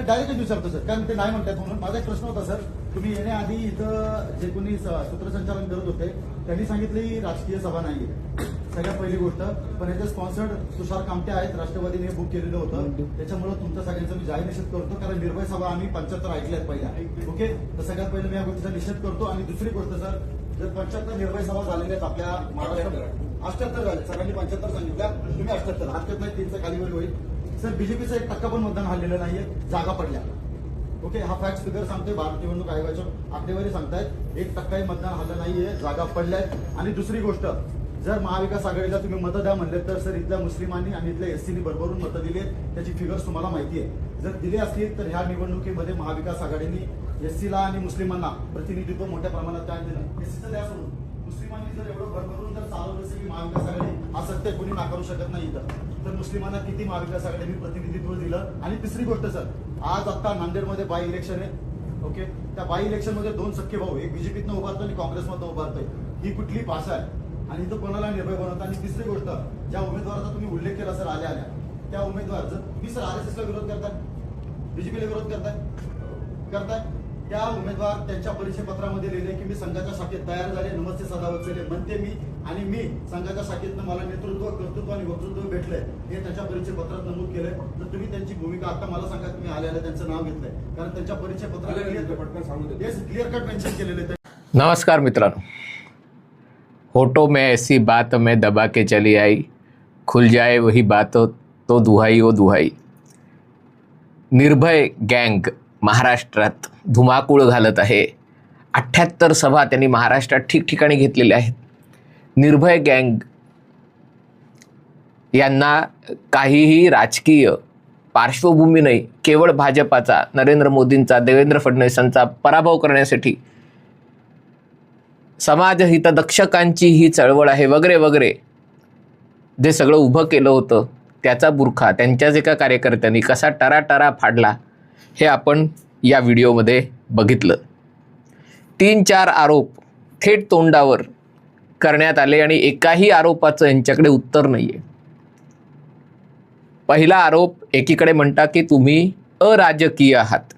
तर डायरेक्टच विचारतो सर. कारण ते नाही म्हणतात. म्हणून माझा एक प्रश्न होता सर. तुम्ही येण्याआधी इथं जे कोणी सूत्रसंचालन करत होते त्यांनी सांगितले ही राजकीय सभा नाहीये. सगळ्यात पहिली गोष्ट पण याचे स्पॉन्सर्ड तुषार कामटे आहेत. राष्ट्रवादीने बुक केलेलं होतं. त्याच्यामुळे तुमच्या सगळ्यांचा मी जाहीर निषेध करतो. कारण निर्भय सभा आम्ही पंच्याहत्तर ऐकल्यात पहिल्या. ओके? तर सगळ्यात पहिले मी या गोष्टीचा निषेध करतो. आणि दुसरी गोष्ट सर जर पंच्याहत्तर निर्भय सभा झालेल्या आहेत आपल्या महाराष्ट्रात अष्ट्याहत्तर झाले सगळ्यांनी पंच्याहत्तर सांगितल्या. तुम्ही अष्ट्याहत्तर हरकत नाही तीनचं खालीवर होईल. सर बीजेपीचं एक टक्का पण मतदान हल्लेलं नाहीये. जागा पडल्या. ओके हा फॅक्ट फिगर सांगतोय. भारत निवडणूक आयोगाच्या आकडेवारी सांगतायत. एक टक्काही मतदान हल्लं नाहीये जागा पडल्यात. आणि दुसरी गोष्ट जर महाविकास आघाडीला तुम्ही मतं द्या म्हणले तर सर इथल्या मुस्लिमांनी आणि इथल्या एससीनी भरभरून मतं दिली त्याची फिगर्स तुम्हाला माहिती आहे जर दिली असतील तर ह्या निवडणुकीमध्ये महाविकास आघाडीने एससीला आणि मुस्लिमांना प्रतिनिधित्व मोठ्या प्रमाणात काय दिलं. एससीचं द्या सोडून. मुस्लिमांनी जर एवढं भरभरून जर चालवलं असेल की महाविकास आघाडी हा सत्य कोणी नाकारू शकत नाही इथं. तर मुस्लिमांना किती महाविकास आघाडीने प्रतिनिधित्व दिलं? आणि तिसरी गोष्ट सर आज आता नांदेडमध्ये बाय इलेक्शन आहे ओके त्या बाय इलेक्शनमध्ये दोन सख्खे भाऊ एक बीजेपीतनं उभारतो आणि काँग्रेसमधनं उभारतोय. ही कुठली भाषा आहे? आणि तो कोणाला निर्भय बनवतो? आणि तिसरी गोष्ट ज्या उमेदवाराचा तुम्ही उल्लेख केला सर आल्या आल्या त्या उमेदवार जर तुम्ही सर आर एस ला विरोध करताय? बीजेपीला विरोध करताय? करताय? त्या उमेदवार त्यांच्या परिचय पत्रामध्ये लिहिले की मी संघाच्या शाखेत तयार झाले नमस्ते सदावत्सले म्हणते मी आणि मी संघाच्या शाखेतनं मला नेतृत्व कर्तृत्व आणि वक्तृत्व भेटलंय. हे त्यांच्या परिचय पत्रात नमूद केलंय. तर तुम्ही त्यांची भूमिका आता मला सांगा तुम्ही आले आले त्यांचं नाव घेतलंय. कारण त्यांच्या परिचय पटकन सांगू पत्रात दे. क्लिअर कट मेन्शन केलेले आहे. नमस्कार मित्रांनो. होटो में ऐसी बात में दबा के चली आई. खुल जाए वही बात तो दुहाई ओ दुहाई. निर्भय गँग महाराष्ट्रात धुमाकूळ घालत आहे. अठ्ठ्याहत्तर सभा त्यांनी महाराष्ट्रात ठिकठिकाणी घेतलेल्या आहेत. निर्भय गँग यांना काहीही राजकीय पार्श्वभूमी नाही केवळ भाजपाचा नरेंद्र मोदींचा देवेंद्र फडणवीसांचा पराभव करण्यासाठी. समाजहितदक्षकांची ही चळवळ आहे वगैरे वगैरे. जे सगळं उभं केलं होतं त्याचा बुरखा त्यांच्याच एका कार्यकर्त्यांनी कसा टराटरा फाडला हे आपण या व्हिडिओमध्ये बघितलं. तीन चार आरोप थेट तोंडावर करण्यात आले आणि एकाही आरोपाचं यांच्याकडे उत्तर नाही आहे पहिला आरोप एकीकडे म्हणता की तुम्ही अराजकीय आहात.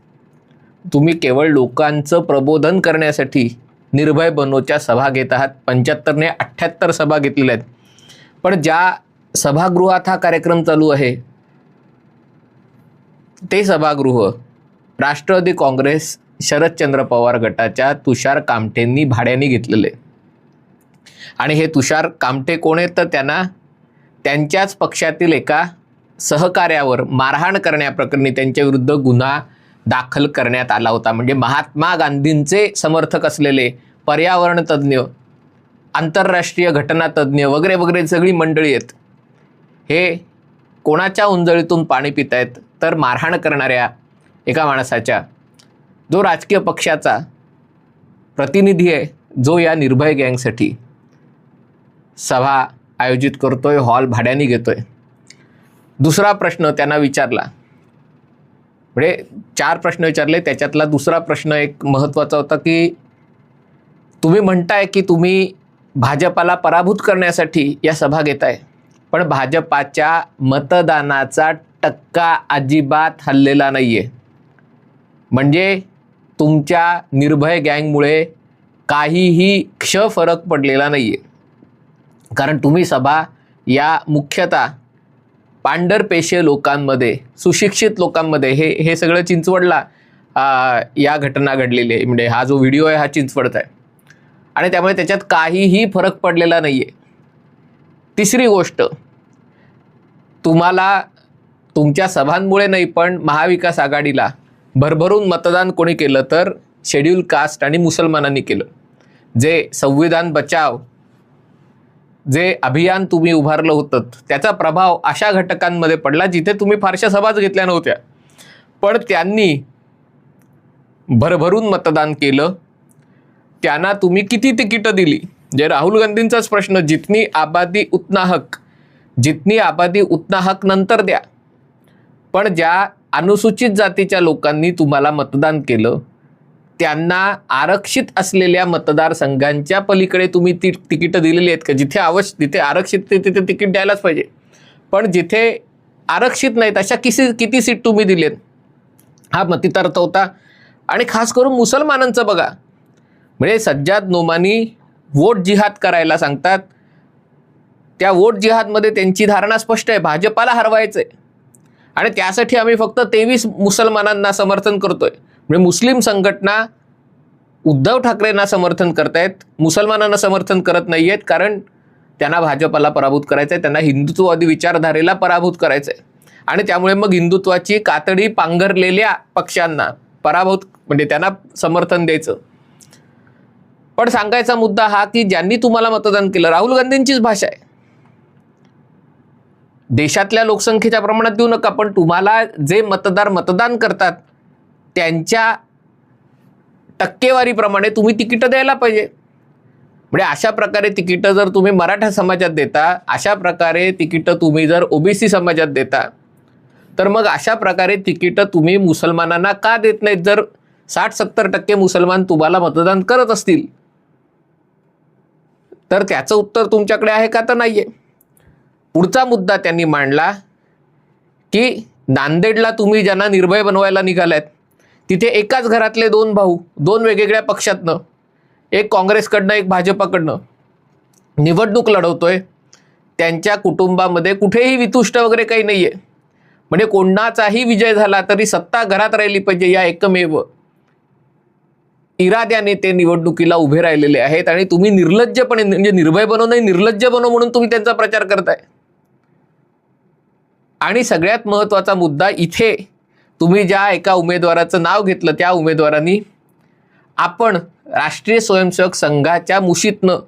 तुम्ही केवळ लोकांचं प्रबोधन करण्यासाठी निर्भय बनोच्या सभा घेत आहात. पंच्याहत्तरने अठ्ठ्याहत्तर सभा घेतलेल्या आहेत. पण ज्या सभागृहात हा कार्यक्रम चालू आहे ते सभागृह राष्ट्रवादी काँग्रेस शरदचंद्र पवार गटाच्या तुषार कामठेंनी भाड्याने घेतलेले. आणि हे तुषार कामठे कोण आहेत? तर त्यांना त्यांच्याच पक्षातील एका सहकार्यावर मारहाण करण्याप्रकरणी त्यांच्याविरुद्ध गुन्हा दाखल करण्यात आला होता. म्हणजे महात्मा गांधींचे समर्थक असलेले पर्यावरण तज्ज्ञ आंतरराष्ट्रीय घटनातज्ज्ञ वगैरे वगैरे सगळी मंडळी आहेत. हे कोणाच्या उंजळीतून पाणी पित आहेत तर मारहाण करणाऱ्या एका माणसाच्या. जो राजकीय पक्षाचा प्रतिनिधी आहे जो या निर्भय गँगसाठी सभा आयोजित करतोय हॉल भाड्याने घेतोय. दुसरा प्रश्न त्यांना विचारला. म्हणजे चार प्रश्न विचारले त्याच्यातला दुसरा प्रश्न एक महत्त्वाचा होता की तुम्ही म्हणताय की तुम्ही भाजपाला पराभूत करण्यासाठी या सभा घेताय पण भाजपाच्या मतदानाचा टक्का अजिबात हल्लेला नाही आहे म्हणजे तुमच्या निर्भय गँगमुळे काहीही क्ष फरक पडलेला नाही आहे कारण तुम्ही सभा या मुख्यतः पांढरपेशे लोकांमध्ये सुशिक्षित लोकांमध्ये हे हे सगळं चिंचवडला या घटना घडलेली आहे. म्हणजे हा जो व्हिडिओ आहे हा चिंचवडचा आहे. आणि त्यामुळे त्याच्यात काहीही फरक पडलेला नाही आहे तिसरी गोष्ट तुम्हाला तुमच्या सभांमुळे नाही पण महाविकास आघाडीला भरभरून मतदान कोणी केलं तर शेड्यूल कास्ट आणि मुसलमानांनी केलं. जे संविधान बचाव जे अभियान तुम्ही उभारलं होतं त्याचा प्रभाव अशा घटकांमध्ये पडला जिथे तुम्ही फारशा सभाच घेतल्या नव्हत्या. पण त्यांनी भरभरून मतदान केलं. त्यांना तुम्ही किती तिकीटं दिली? जे राहुल गांधींचाच प्रश्न जितनी आबादी उतना हक जितनी आबादी उतना हक नंतर द्या. पण ज्या अनुसूचित जातीच्या लोकांनी तुम्हाला मतदान केलं त्यांना आरक्षित असलेल्या मतदारसंघांच्या पलीकडे तुम्ही ती तिकीटं दिलेली आहेत का? जिथे आवश्यक तिथे आरक्षित ते तिथे तिकीट द्यायलाच पाहिजे. पण जिथे आरक्षित नाहीत अशा किसी किती सीट तुम्ही दिलेत हा मतितार्थ होता. आणि खास करून मुसलमानांचं बघा. म्हणजे सज्जाद नोमानी वोट जिहाद करायला सांगतात. त्या वोट जिहादमध्ये त्यांची धारणा स्पष्ट आहे. भाजपाला हरवायचं आहे आणि त्यासाठी आम्ही फक्त तेवीस मुसलमानांना समर्थन करतोय. म्हणजे मुस्लिम संघटना उद्धव ठाकरेंना समर्थन करतायत मुसलमानांना समर्थन करत नाही आहेत कारण त्यांना भाजपाला पराभूत करायचं आहे त्यांना हिंदुत्ववादी विचारधारेला पराभूत करायचं आहे आणि त्यामुळे मग हिंदुत्वाची कातडी पांघरलेल्या पक्षांना पराभूत म्हणजे त्यांना समर्थन द्यायचं. पण सांगायचा मुद्दा हा की ज्यांनी तुम्हाला मतदान केलं राहुल गांधींचीच भाषा आहे. देशातल्या लोकसंख्येच्या प्रमाणात देऊ नका पण तुम्हाला जे मतदार मतदान करतात त्यांच्या टक्केवारीप्रमाणे तुम्ही तिकीटं द्यायला पाहिजे. म्हणजे अशा प्रकारे तिकीटं जर तुम्ही मराठा समाजात देता अशा प्रकारे तिकीटं तुम्ही जर ओबीसी समाजात देता तर मग अशा प्रकारे तिकीटं तुम्ही मुसलमानांना का देत नाहीत? जर साठ सत्तर टक्के मुसलमान तुम्हाला मतदान करत असतील तर त्याचं उत्तर तुमच्याकडे आहे का? तर नाही आहे पुढचा मुद्दा त्यांनी मांडला की नांदेडला तुम्ही ज्यांना निर्भय बनवायला निघालायत तिथे एकाच घरातले दोन भाऊ दोन वेगवेगळ्या पक्षातनं एक काँग्रेसकडनं एक भाजपाकडनं निवडणूक लढवतोय. त्यांच्या कुटुंबामध्ये कुठेही वितुष्ट वगैरे काही नाही आहे म्हणजे कोणाचाही विजय झाला तरी सत्ता घरात राहिली पाहिजे या एकमेव इराद्याने ते निवडणुकीला उभे राहिलेले आहेत आणि तुम्ही निर्लज्जपणे म्हणजे निर्भय बनव नाही निर्लज्ज बनव म्हणून तुम्ही त्यांचा प्रचार करताय. आणि सगळ्यात महत्त्वाचा मुद्दा इथे तुम्ही ज्या एका उमेदवाराचं नाव घेतलं त्या उमेदवारांनी आपण राष्ट्रीय स्वयंसेवक संघाच्या मुशीतनं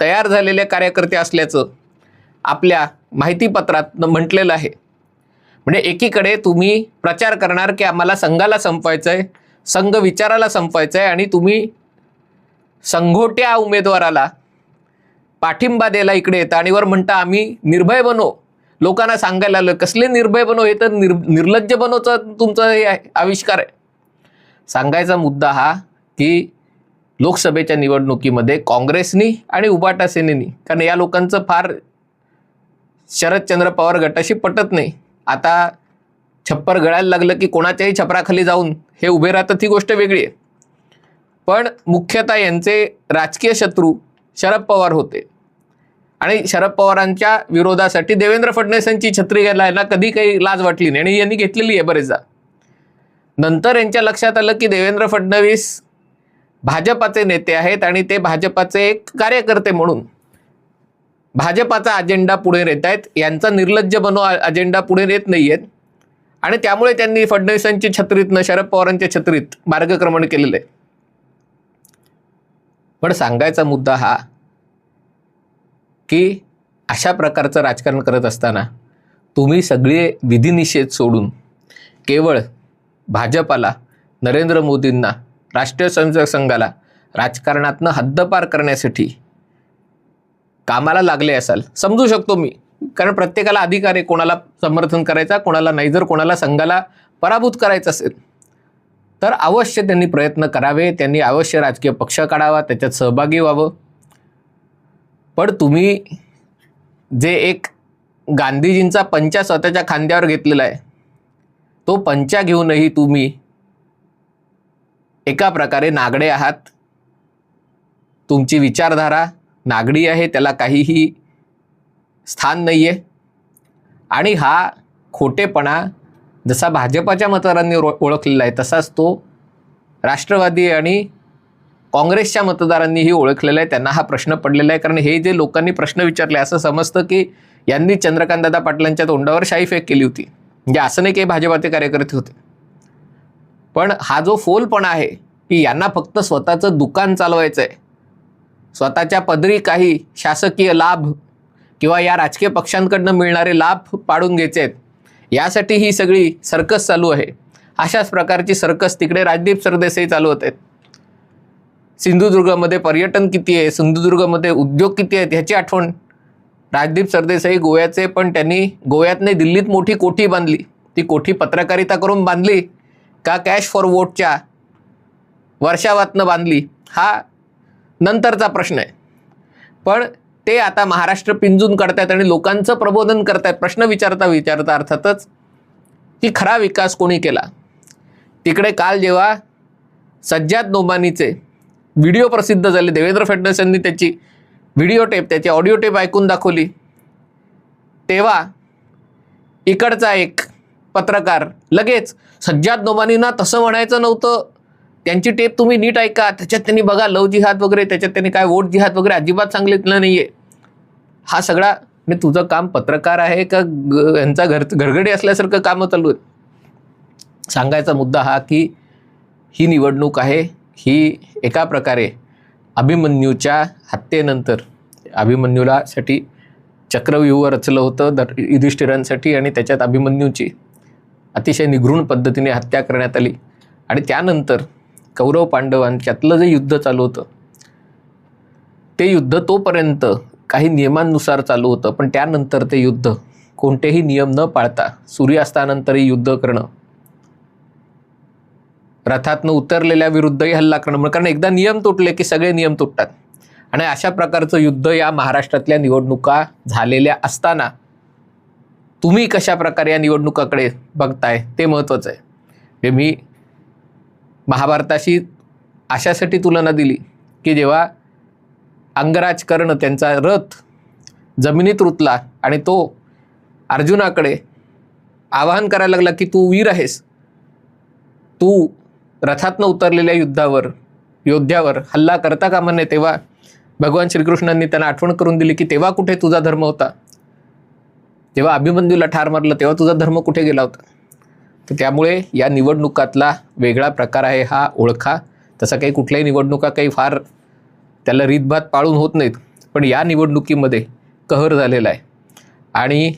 तयार झालेले कार्यकर्ते असल्याचं आपल्या माहितीपत्रात म्हटलेलं आहे. म्हणजे एकीकडे तुम्ही प्रचार करणार की आम्हाला संघाला संपवायचं आहे संघ विचाराला संपवायचं आहे आणि तुम्ही संघोट्या उमेदवाराला पाठिंबा द्यायला इकडे येता आणि वर म्हणता आम्ही निर्भय बनो. लोकांना सांगायला आलं कसले निर्भय बनो हे तर निर निर्लज्ज बनवचा तुमचं हे आहे आविष्कार आहे. सांगायचा मुद्दा हा की लोकसभेच्या निवडणुकीमध्ये काँग्रेसनी आणि उबाटा सेनेनी कारण या लोकांचं फार शरदचंद्र पवार गटाशी पटत नाही. आता छप्पर गळायला लागलं की कोणाच्याही छपराखाली जाऊन हे उभे राहतात ही गोष्ट वेगळी आहे. पण मुख्यतः यांचे राजकीय शत्रू शरद पवार होते. आणि शरद पवारांच्या विरोधासाठी देवेंद्र फडणवीसांची छत्री घ्यायला यांना कधी काही लाज वाटली नाही. आणि यांनी घेतलेली आहे बरेचदा. नंतर यांच्या लक्षात आलं की देवेंद्र फडणवीस भाजपाचे नेते आहेत आणि ते भाजपाचे एक कार्यकर्ते म्हणून भाजपाचा अजेंडा पुढे नेत आहेत. यांचा निर्लज्ज बनो अजेंडा पुढे नेत नाही आहेत आणि त्यामुळे त्यांनी फडणवीसांच्या छत्रीतनं शरद पवारांच्या छत्रीत मार्गक्रमण केलेलं आहे. पण सांगायचा मुद्दा हा की अशा प्रकारचं राजकारण करत असताना तुम्ही सगळे विधिनिषेध सोडून केवळ भाजपाला नरेंद्र मोदींना राष्ट्रीय स्वयंसेवक संघाला राजकारणातनं हद्दपार करण्यासाठी कामाला लागले असाल समजू शकतो मी. कारण प्रत्येकाला अधिकार आहे कोणाला समर्थन करायचा कोणाला नाही. जर कोणाला संघाला पराभूत करायचं असेल तर अवश्य त्यांनी प्रयत्न करावे त्यांनी अवश्य राजकीय पक्ष काढावा त्याच्यात सहभागी व्हावं. पण तुम्ही जे एक गांधीजींचा पंचा स्वतःच्या खांद्यावर घेतलेला आहे तो पंचा घेऊनही तुम्ही एका प्रकारे नागडे आहात. तुमची विचारधारा नागडी आहे त्याला काहीही स्थान नाही आहे आणि हा खोटेपणा जसा भाजपाच्या मतदारांनी ओळ- ओळखलेला आहे तसाच तो राष्ट्रवादी आणि काँग्रेसच्या मतदारांनीही ओळखलेलं आहे त्यांना हा प्रश्न पडलेला आहे. कारण हे जे लोकांनी प्रश्न विचारले असं समजतं की यांनी चंद्रकांतदादा पाटलांच्या तोंडावर शाही फेक केली होती. म्हणजे असं नाही की भाजपाचे कार्यकर्ते होते. पण हा जो फोलपणा आहे की यांना फक्त स्वतःचं दुकान चालवायचं आहे स्वतःच्या पदरी काही शासकीय लाभ किंवा या राजकीय पक्षांकडनं मिळणारे लाभ पाडून घ्यायचे आहेत. यासाठी ही सगळी सर्कस चालू आहे. अशाच प्रकारची सर्कस तिकडे राजदीप सरदेसाई चालू होत आहेत. सिंधुदुर्गमध्ये पर्यटन किती आहे? सिंधुदुर्गमध्ये उद्योग किती आहेत? ह्याची आठवण. राजदीप सरदेसाई गोव्याचे पण त्यांनी गोव्यातने दिल्लीत मोठी कोठी बांधली. ती कोठी पत्रकारिता करून बांधली. का कॅश फॉर वोटच्या वर्षावातनं बांधली? हा नंतरचा प्रश्न आहे. पण ते आता महाराष्ट्र पिंजून करतायत आणि लोकांचं प्रबोधन करतायत. प्रश्न विचारता विचारता अर्थातच की खरा विकास कोणी केला? तिकडे काल जेव्हा सज्जाद नोमानीचे व्हिडिओ प्रसिद्ध झाले. देवेंद्र फडणवीस यांनी त्याची व्हिडिओ टेप त्याची ऑडिओ टेप ऐकून दाखवली. तेव्हा इकडचा एक पत्रकार लगेच सज्जाद नोमानींना तसं म्हणायचं नव्हतं. त्यांची टेप तुम्ही नीट ऐका. त्याच्यात त्यांनी बघा लव जिहाद वगैरे त्याच्यात त्यांनी काय वोट जिहाद वगैरे अजिबात सांगितलं नाही आहे हा सगळा मी तुझं काम पत्रकार आहे का? ग- यांचा घर घरगडी असल्यासारखं कामं चालू आहेत. सांगायचा मुद्दा हा की ही निवडणूक आहे. ही एका प्रकारे अभिमन्यूच्या हत्येनंतर अभिमन्यूलासाठी चक्रव्यूह रचलं होतं दर युधिष्ठिरांसाठी आणि त्याच्यात अभिमन्यूची अतिशय निघृण पद्धतीने हत्या करण्यात आली. आणि त्यानंतर कौरव पांडवांच्यातलं जे युद्ध चालू होतं ते युद्ध तोपर्यंत काही नियमांनुसार चालू होतं पण त्यानंतर ते युद्ध कोणतेही नियम न पाळता सूर्यास्तानंतरही युद्ध करणं रथातनं उतरलेल्या विरुद्धही हल्ला करणं कारण एकदा नियम तुटले की सगळे नियम तुटतात. आणि अशा प्रकारचं युद्ध या महाराष्ट्रातल्या निवडणुका झालेल्या असताना तुम्ही कशा प्रकारे या निवडणुकाकडे बघताय? ते महत्त्वाचं आहे. म्हणजे मी महाभारताशी अशासाठी तुलना दिली की जेव्हा अंगराज कर्ण त्यांचा रथ जमिनीत रुतला आणि तो अर्जुनाकडे आवाहन करायला लागला की तू वीर आहेस तू रथातनं उतरलेल्या युद्धावर योद्ध्यावर हल्ला करता कामा नये तेव्हा भगवान श्रीकृष्णांनी त्यांना आठवण करून दिली की तेव्हा कुठे तुझा धर्म होता? जेव्हा अभिमन्यूला ठार मारलं तेव्हा तुझा धर्म कुठे गेला होता? तर त्यामुळे या निवडणुकातला वेगळा प्रकार आहे हा ओळखा. तसा काही कुठल्याही निवडणुका काही फार त्याला रीतभात पाळून होत नाहीत. पण या निवडणुकीमध्ये कहर झालेला आहे. आणि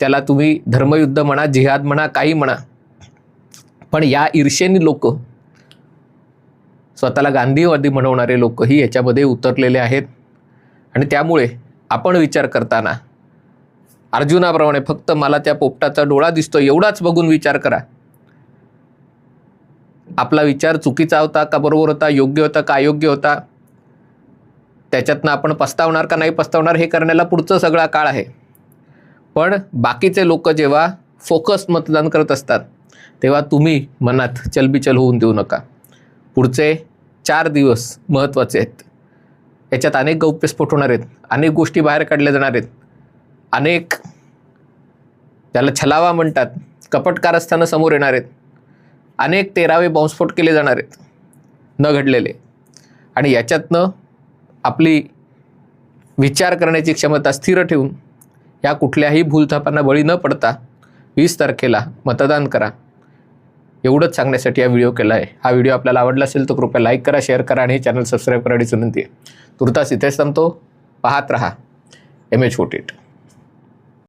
त्याला तुम्ही धर्मयुद्ध म्हणा जिहाद म्हणा काही म्हणा पण या ईर्षेने लोक स्वतःला गांधीवादी म्हणवणारे लोकही याच्यामध्ये उतरलेले आहेत. आणि त्यामुळे आपण विचार करताना अर्जुनाप्रमाणे फक्त मला त्या पोपटाचा डोळा दिसतो एवढाच बघून विचार करा. आपला विचार चुकीचा होता का बरोबर होता योग्य होता का अयोग्य होता? त्याच्यातनं आपण पस्तावणार का नाही पस्तावणार हे करण्याला पुढचं सगळा काळ आहे. पण बाकीचे लोक जेव्हा फोकस मतदान करत असतात तेव्हा तुम्ही मनात चलबिचल होऊन देऊ नका. पुढचे चार दिवस महत्त्वाचे आहेत. याच्यात अनेक गौप्यस्फोट होणार आहेत अनेक गोष्टी बाहेर काढल्या जाणार आहेत. अनेक त्याला छलावा म्हणतात कपट कारस्थानं समोर येणार आहेत. अनेक तेरावे बॉम्बस्फोट केले जाणार आहेत. न घडलेले. आणि याच्यातनं आपली विचार करण्याची क्षमता स्थिर ठेवून या कुठल्याही भूलथापांना बळी न पडता वीस तारखेला मतदान करा. एवढंच सांगण्यासाठी हा व्हिडिओ केला आहे हा व्हिडिओ आपल्याला आवडला असेल तर कृपया लाईक करा शेअर करा आणि हे चॅनल सबस्क्राईब करण्याची विनंती आहे. तुर्तास इथेच थांबतो. पाहत रहा. M H forty